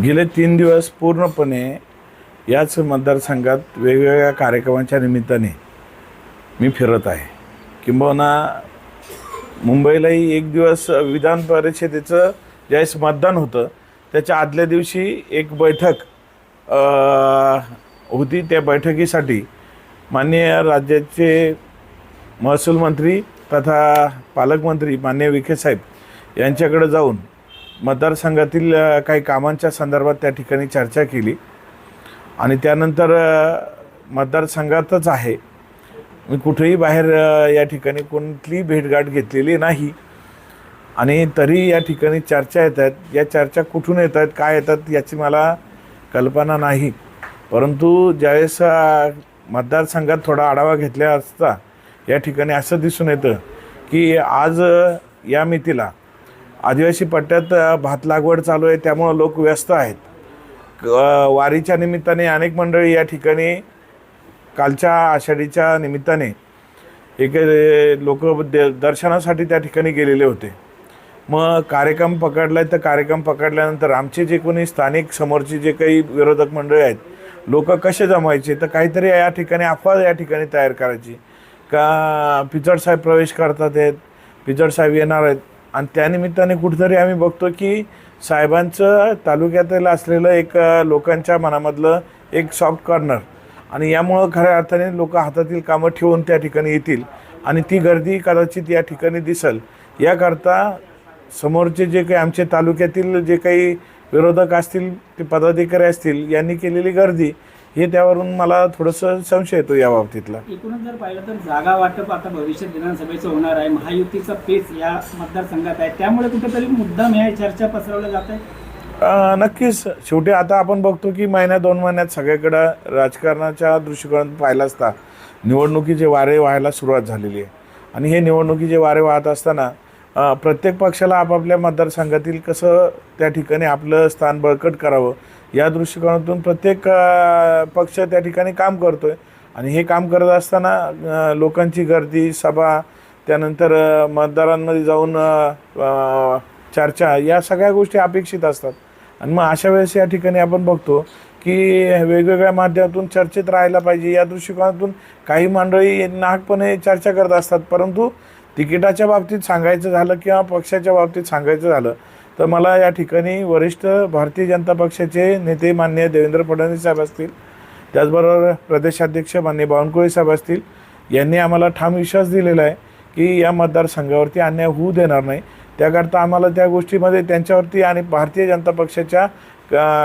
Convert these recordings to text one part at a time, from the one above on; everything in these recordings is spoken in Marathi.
गेले तीन दिवस पूर्णपणे याच मतदारसंघात वेगवेगळ्या कार्यक्रमाच्या निमित्ताने मी फिरत आहे. किंबहुना मुंबईलाही एक दिवस विधान परिषदेचं ज्यावेळेस मतदान होतं त्याच्या आदल्या दिवशी एक बैठक होती. त्या बैठकीसाठी माननीय राज्याचे महसूल मंत्री तथा पालकमंत्री मान्य विखे साहेब यांच्याकडे जाऊन मतदारसंघातील काही कामांच्या संदर्भात त्या ठिकाणी चर्चा केली. आणि त्यानंतर मतदारसंघातच आहे. मी कुठेही बाहेर या ठिकाणी कोणतीही भेटगाठ घेतलेली नाही. आणि तरी या ठिकाणी चर्चा येत आहेत. या चर्चा कुठून येत आहेत काय येतात याची मला कल्पना नाही. परंतु ज्यावेळेस मतदारसंघात थोडा आढावा घेतला असता या ठिकाणी असं दिसून येतं की आज या मितीला आदिवासी पट्ट्यात भात लागवड चालू आहे त्यामुळं लोक व्यस्त आहेत. वारीच्या निमित्ताने अनेक मंडळी या ठिकाणी कालच्या आषाढीच्या निमित्ताने एक लोक दर्शनासाठी त्या ठिकाणी गेलेले होते. मग कार्यक्रम पकडला तर कार्यक्रम पकडल्यानंतर आमचे जे कोणी स्थानिक समोरचे जे काही विरोधक मंडळी आहेत लोक कसे जमायचे? तर काहीतरी या ठिकाणी अफवा या ठिकाणी तयार करायची. का पिचड साहेब प्रवेश करतात आहेत पिचड साहेब येणार आहेत आणि त्यानिमित्ताने कुठेतरी आम्ही बघतो की साहेबांचं तालुक्यातील असलेलं एक लोकांच्या मनामधलं एक सॉफ्ट कॉर्नर आणि यामुळं खऱ्या अर्थाने लोक हातातील कामं ठेवून त्या ठिकाणी येतील आणि ती गर्दी कदाचित या ठिकाणी दिसल. याकरता समोरचे जे काही आमचे तालुक्यातील जे काही विरोधक असतील ते पदाधिकारी असतील यांनी केलेली गर्दी हे त्यावरून मला थोडंसं संशय येतो या बाबतीतला. एकूणच जर पाहिलं तर जागा वाटप आता भविष्यात विधानसभेचं होणार आहे. महायुतीचा पेच या मतदारसंघात आहे. त्यामुळे कुठेतरी मुद्दाम ह्या चर्चा पसरवल्या जात आहे नक्कीच. शेवटी आता आपण बघतो की महिन्या दोन महिन्यात सगळीकडं राजकारणाच्या दृष्टिकोनात पाहिलं असता निवडणुकीचे वारे व्हायला सुरुवात झालेली आहे. आणि हे निवडणुकीचे वारे वाहत असताना प्रत्येक पक्षाला आपापल्या मतदारसंघातील कसं त्या ठिकाणी आपलं स्थान बळकट करावं या दृष्टिकोनातून प्रत्येक पक्ष त्या ठिकाणी काम करतो आहे आणि हे काम करत असताना लोकांची गर्दी सभा त्यानंतर मतदारांमध्ये जाऊन चर्चा या सगळ्या गोष्टी अपेक्षित असतात. आणि मग अशा वेळेस या ठिकाणी आपण बघतो की वेगवेगळ्या माध्यमातून चर्चेत राहायला पाहिजे. या दृष्टिकोनातून काही मंडळी नाहकपणे चर्चा करत असतात परंतु तिकिटाच्या बाबतीत सांगायचं झालं किंवा पक्षाच्या बाबतीत सांगायचं झालं तर मला या ठिकाणी वरिष्ठ भारतीय जनता पक्षाचे नेते माननीय देवेंद्र फडणवीस साहेब असतील त्याचबरोबर प्रदेशाध्यक्ष माननीय बावनकुळे साहेब असतील यांनी आम्हाला ठाम विश्वास दिलेला आहे की या मतदारसंघावरती अन्याय होऊ देणार नाही. त्याकरता आम्हाला त्या गोष्टीमध्ये त्यांच्यावरती आणि भारतीय जनता पक्षाच्या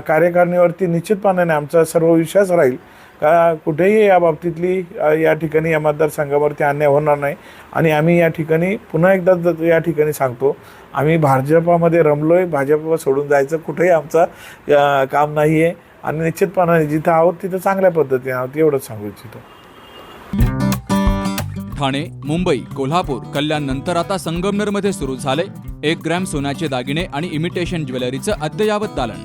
कार्यकारिणीवरती निश्चितपणाने आमचा सर्व विश्वास राहील. का कुठेही या बाबतीतली या ठिकाणी या मतदारसंघावरती अन्याय होणार नाही. आणि आम्ही या ठिकाणी पुन्हा एकदा या ठिकाणी सांगतो आम्ही भाजपामध्ये रमलो आहे भाजपा सोडून जायचं कुठेही आमचा काम नाही आहे आणि निश्चितपणाने जिथं आहोत तिथं चांगल्या पद्धतीने आहोत एवढंच सांगू इच्छितो. ठाणे मुंबई कोल्हापूर कल्याण नंतर आता संगमनेरमध्ये सुरू झाले एक ग्रॅम सोन्याचे दागिने आणि इमिटेशन ज्वेलरीचं अद्ययावत दालन.